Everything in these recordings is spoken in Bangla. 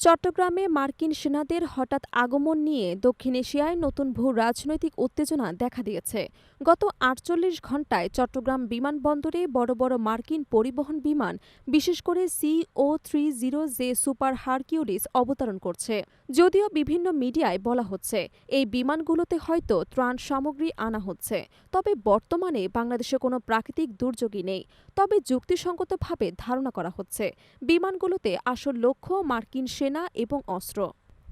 চট্টগ্রামে মার্কিন সেনাদের হঠাৎ আগমন নিয়ে দক্ষিণ এশিয়ায় নতুন ভূ রাজনৈতিক উত্তেজনা দেখা দিয়েছে। গত আটচল্লিশ ঘণ্টায় চট্টগ্রাম বিমানবন্দরে বড় বড় মার্কিন পরিবহন বিমান, বিশেষ করে C O three zero J super Hercules অবতরণ করছে। যদিও বিভিন্ন মিডিয়ায় বলা হচ্ছে, এই বিমানগুলোতে হয়তো ত্রাণ সামগ্রী আনা হচ্ছে। তবে বর্তমানে বাংলাদেশে কোনো প্রাকৃতিক দুর্যোগই নেই। তবে যুক্তিসঙ্গতভাবে ধারণা করা হচ্ছে, বিমানগুলোতে আসল লক্ষ্য মার্কিন সেনা এবং অস্ত্র।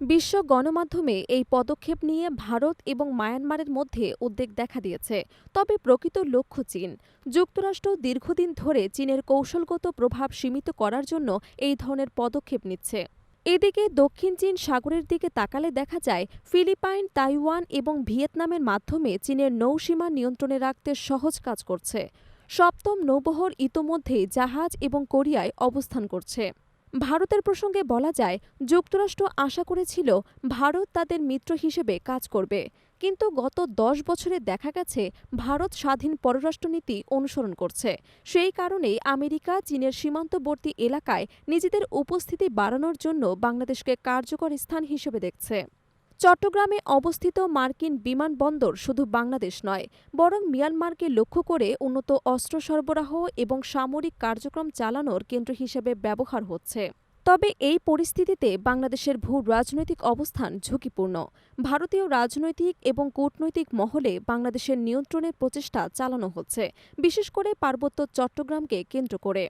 বিশ্ব গণমাধ্যমে এই পদক্ষেপ নিয়ে ভারত এবং মায়ানমারের মধ্যে উদ্বেগ দেখা দিয়েছে, তবে প্রকৃত লক্ষ্য চীন। যুক্তরাষ্ট্র দীর্ঘদিন ধরে চীনের কৌশলগত প্রভাব সীমিত করার জন্য এই ধরনের পদক্ষেপ নিচ্ছে। এদিকে দক্ষিণ চীন সাগরের দিকে তাকালে দেখা যায়, ফিলিপাইন, তাইওয়ান এবং ভিয়েতনামের মাধ্যমে চীনের নৌসীমা নিয়ন্ত্রণে রাখতে সহজ কাজ করছে। সপ্তম নৌবহর ইতোমধ্যেই জাহাজ এবং কোরিয়ায় অবস্থান করছে। ভারতের প্রসঙ্গে বলা যায়, যুক্তরাষ্ট্র আশা করেছিল ভারত তাদের মিত্র হিসেবে কাজ করবে। কিন্তু গত দশ বছরে দেখা গেছে, ভারত স্বাধীন পররাষ্ট্রনীতি অনুসরণ করছে। সেই কারণেই আমেরিকা, চীনের সীমান্তবর্তী এলাকায় নিজেদের উপস্থিতি বাড়ানোর জন্য বাংলাদেশকে কার্যকর স্থান হিসেবে দেখছে। চট্টগ্রামে অবস্থিত মার্কিন বিমানবন্দর শুধু বাংলাদেশ নয়, বরং মিয়ানমারকে লক্ষ্য করে উন্নত অস্ত্র সরবরাহ এবং সামরিক কার্যক্রম চালানোর কেন্দ্র হিসেবে ব্যবহার হচ্ছে। তবে এই পরিস্থিতিতে বাংলাদেশের ভূ রাজনৈতিক অবস্থান ঝুঁকিপূর্ণ। ভারতীয় রাজনৈতিক এবং কূটনৈতিক মহলে বাংলাদেশের নিয়ন্ত্রণের প্রচেষ্টা চালানো হচ্ছে, বিশেষ করে পার্বত্য চট্টগ্রামকে কেন্দ্র করে।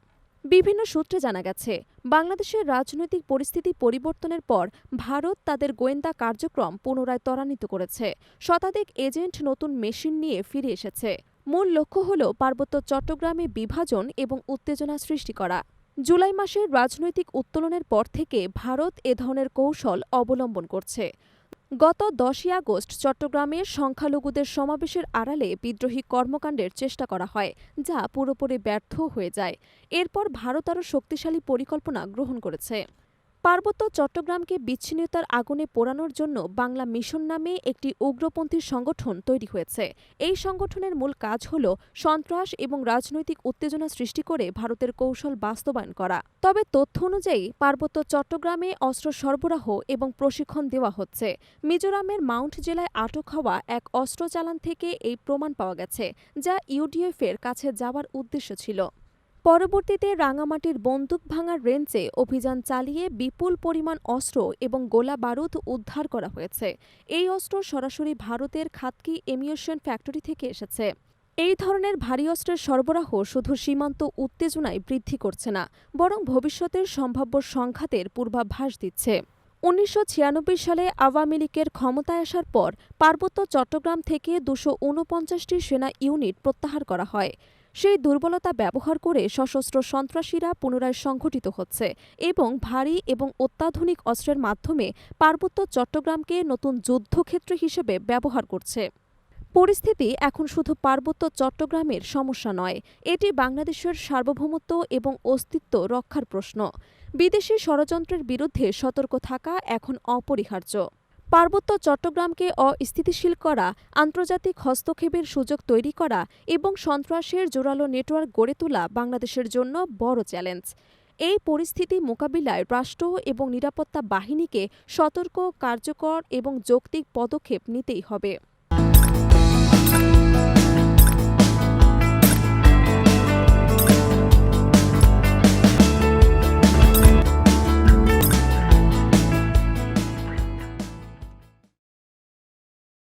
বিভিন্ন সূত্রে জানা গেছে, বাংলাদেশের রাজনৈতিক পরিস্থিতি পরিবর্তনের পর ভারত তাদের গোয়েন্দা কার্যক্রম পুনরায় ত্বরান্বিত করেছে। শতাধিক এজেন্ট নতুন মেশিন নিয়ে ফিরে এসেছে। মূল লক্ষ্য হল পার্বত্য চট্টগ্রামে বিভাজন এবং উত্তেজনা সৃষ্টি করা। জুলাই মাসের রাজনৈতিক উত্তোলনের পর থেকে ভারত এ ধরনের কৌশল অবলম্বন করছে। গত দশই আগস্ট চট্টগ্রামে সংখ্যালঘুদের সমাবেশের আড়ালে বিদ্রোহী কর্মকাণ্ডের চেষ্টা করা হয়, যা পুরোপুরি ব্যর্থ হয়ে যায়। এরপর ভারত আরও শক্তিশালী পরিকল্পনা গ্রহণ করেছে। পার্বত্য চট্টগ্রামকে বিচ্ছিন্নতার আগুনে পোড়ানোর জন্য বাংলা মিশন নামে একটি উগ্রপন্থী সংগঠন তৈরি হয়েছে। এই সংগঠনের মূল কাজ হল সন্ত্রাস এবং রাজনৈতিক উত্তেজনা সৃষ্টি করে ভারতের কৌশল বাস্তবায়ন করা। তবে তথ্য অনুযায়ী পার্বত্য চট্টগ্রামে অস্ত্র সরবরাহ এবং প্রশিক্ষণ দেওয়া হচ্ছে। মিজোরামের মাউন্ট জেলায় আটক হওয়া এক অস্ত্র চালান থেকে এই প্রমাণ পাওয়া গেছে, যা ইউডিএফের কাছে যাওয়ার উদ্দেশ্য ছিল। পরবর্তীতে রাঙামাটির বন্দুক ভাঙার রেঞ্জে অভিযান চালিয়ে বিপুল পরিমাণ অস্ত্র এবং গোলা বারুদ উদ্ধার করা হয়েছে। এই অস্ত্র সরাসরি ভারতের খাতকি এমিউশন ফ্যাক্টরি থেকে এসেছে। এই ধরনের ভারী অস্ত্রের সরবরাহ শুধু সীমান্ত উত্তেজনায় বৃদ্ধি করছে না, বরং ভবিষ্যতের সম্ভাব্য সংঘাতের পূর্বাভাস দিচ্ছে। উনিশশো ছিয়ানব্বই সালে আওয়ামী লীগের ক্ষমতায় আসার পর পার্বত্য চট্টগ্রাম থেকে দুশো ঊনপঞ্চাশটি সেনা ইউনিট প্রত্যাহার করা হয়। সেই দুর্বলতা ব্যবহার করে সশস্ত্র সন্ত্রাসীরা পুনরায় সংঘটিত হচ্ছে এবং ভারী এবং অত্যাধুনিক অস্ত্রের মাধ্যমে পার্বত্য চট্টগ্রামকে নতুন যুদ্ধক্ষেত্র হিসেবে ব্যবহার করছে। পরিস্থিতি এখন শুধু পার্বত্য চট্টগ্রামের সমস্যা নয়, এটি বাংলাদেশের সার্বভৌমত্ব এবং অস্তিত্ব রক্ষার প্রশ্ন। বিদেশি ষড়যন্ত্রের বিরুদ্ধে সতর্ক থাকা এখন অপরিহার্য। পার্বত্য চট্টগ্রামকে অস্থিতিশীল করা, আন্তর্জাতিক হস্তক্ষেপের সুযোগ তৈরি করা এবং সন্ত্রাসের জোরালো নেটওয়ার্ক গড়ে তোলা বাংলাদেশের জন্য বড় চ্যালেঞ্জ। এই পরিস্থিতি মোকাবিলায় রাষ্ট্র এবং নিরাপত্তা বাহিনীকে সতর্ক, কার্যকর এবং যৌক্তিক পদক্ষেপ নিতেই হবে।